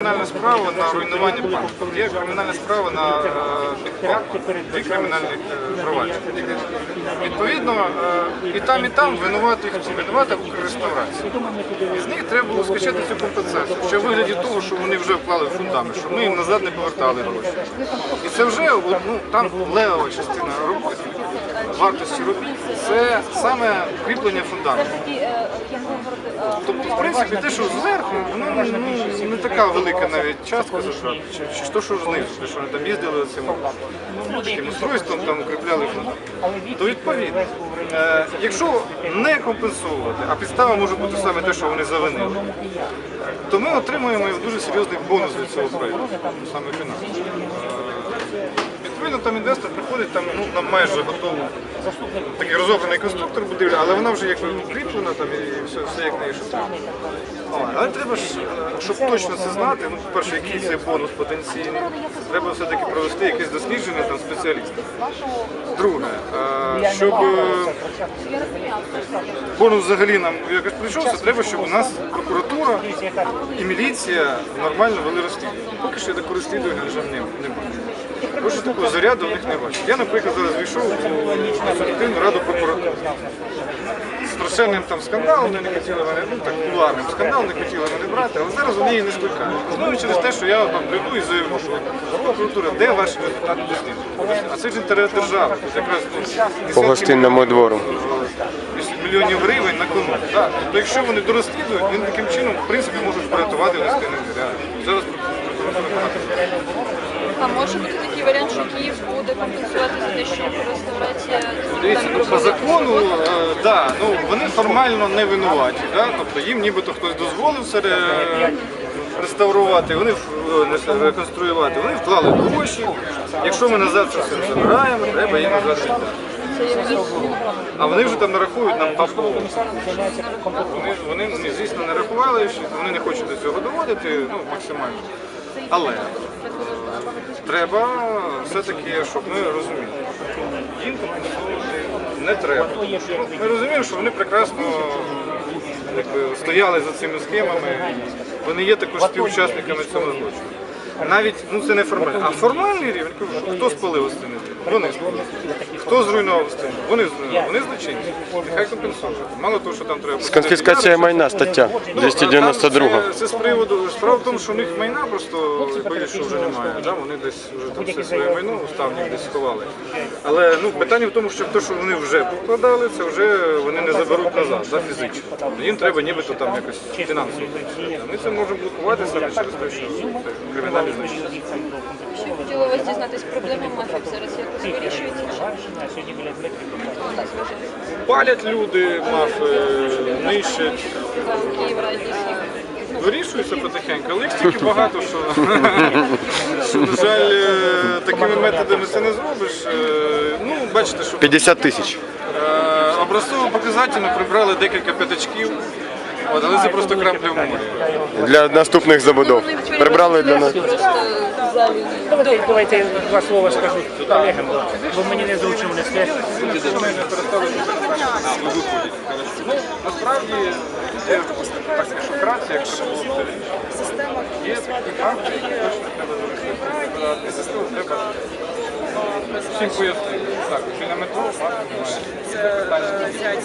Кримінальна справа на руйнування банку. Є кримінальна справа на е, дві кримінальні е, провадження. Відповідно, е, і там, і там винуватих винувата реставрація. І з них треба було скачати цю компенсацію, що в вигляді того, що вони вже вклали в фундамент, що ми їм назад не повертали гроші. І це вже ну, там левова частина роботи, вартості робіт, це саме кріплення фундаменту. Тобто, в принципі, те, що зверху, воно ну, не така велика навіть частка затрат, чи, чи то, що знизу, те, що вони там їздили цим таким устройством, там укріпляли фундамент. То відповідно, е, якщо не компенсувати, а підстава може бути саме те, що вони завинили, то ми отримуємо дуже серйозний бонус від цього проєкту, саме фінансовий. Відповідно, там інвестор приходить, там ну, нам майже готовий такий розроблений конструктор будівлі, але вона вже якби укріплена там і все, все як неї що треба. Але треба ж, е, щоб точно це знати, ну, по-перше, який це бонус потенційний, треба все-таки провести якесь дослідження там спеціалістів. Друге, е, щоб е, бонус взагалі нам якось прийшовся, треба, щоб у нас прокуратура і міліція нормально вели розслідування. Поки що я такого розслідування вже не бачу. Тому що такого заряду в них не бачу. Я, наприклад, зараз війшов у консультативну раду прокуратури. З Страшенним там скандалом не хотіли мене, ну так кулуарним скандалом не хотіли мене брати, але зараз вони її не скликають. Знову через те, що я там прийду і заявлю, що прокуратура, де ваші результати дослідження? А це ж інтерес держави, тут якраз ну, По гостинному двору. мільйонів гривень на кону. Так. То якщо вони дорозслідують, він таким чином в принципі можуть врятувати гостинний двір. Зараз. А може бути такий варіант, що Київ буде компенсувати за те, що реставрація Дивіться, ну, по закону, е, да, ну, вони формально не винуваті. Да? Тобто їм нібито хтось дозволив це ре- реставрувати, вони в- е, не реконструювати, вони вклали гроші. Якщо ми назад це все забираємо, треба їм назад віддати. А вони вже там нарахують нам папу. Вони, вони ну, звісно, не рахували, що вони не хочуть до цього доводити, ну, максимально. Але треба все-таки, щоб ми розуміли. Їм компенсувати не треба. Ми розуміємо, що вони прекрасно якби, стояли за цими схемами, вони є також співучасниками цього злочину. Навіть ну це не формальний, а формальний рівень, кажу, що хто спалив Остини? Вони спалили. Хто зруйнував Остини? Вони зруйнували. Вони злочинці. Нехай компенсують. Мало того, що там треба Конфіскація майна, стаття Ну, 292. Це, це з приводу справа в тому, що у них майна просто боюсь, що вже немає. Да? Вони десь вже там все своє майно уставні десь сховали. Але ну питання в тому, що те, що вони вже покладали, це вже вони не заберуть назад, да, фізично. Їм треба нібито там якось фінансово. Ми це можемо блокувати саме через те, що це кримінальні. Ще хотіла вас дізнатись, проблема мафів зараз якось вирішується. Палять люди, мафи, нищать. Вирішується потихеньку, але їх стільки багато, що, що на жаль, е, такими методами це не зробиш. Е, Ну, бачите, що 50 тисяч. е, образцово показательно прибрали декілька п'ятачків, але це просто крапля в морі. Для наступних забудов. Прибрали для нас. Просто. Давайте, давайте два слова скажу колегам, бо мені не зручно не. Ну, насправді, є так скажу, вкратце, як це було Є такі акти, які точно треба зробити. Систему треба всім пояснити. Так, біля метро бачимо, немає. Це питання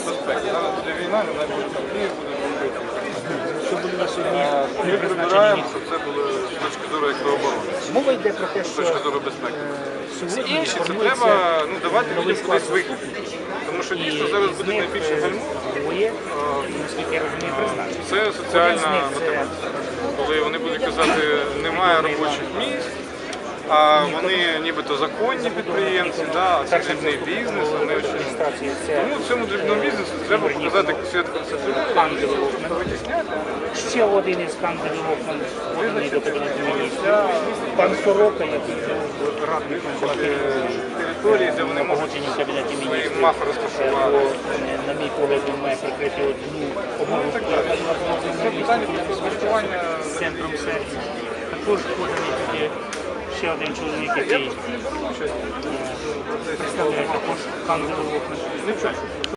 безпеки. Зараз буде війна, не буде були на сьогодні Ми прибираємо, щоб це було з точки зору як оборони, Мова йде про те, що з точки зору безпеки. сьогодні Інше, це треба ну, давати людям кудись вихід. Тому що дійсно зараз буде найбільше е, гальмо. наскільки я розумію, призначені. Це соціальна це- мотивація. Коли вони будуть казати, немає робочих місць, а вони нібито законні підприємці, да, а це дрібний бізнес, а не очень. Тому цьому дрібному бізнесу треба показати світ концепцію. ще один із кандидатів. Пан Сорока, який Території, де вони можуть кабінеті міністрів. розташувати. е, на мій погляд, він має прикрити одну обов'язку Це питання підпорядкування з центром серця. Також поданий туди ще один чоловік, який е, представляє також кандидатів окон.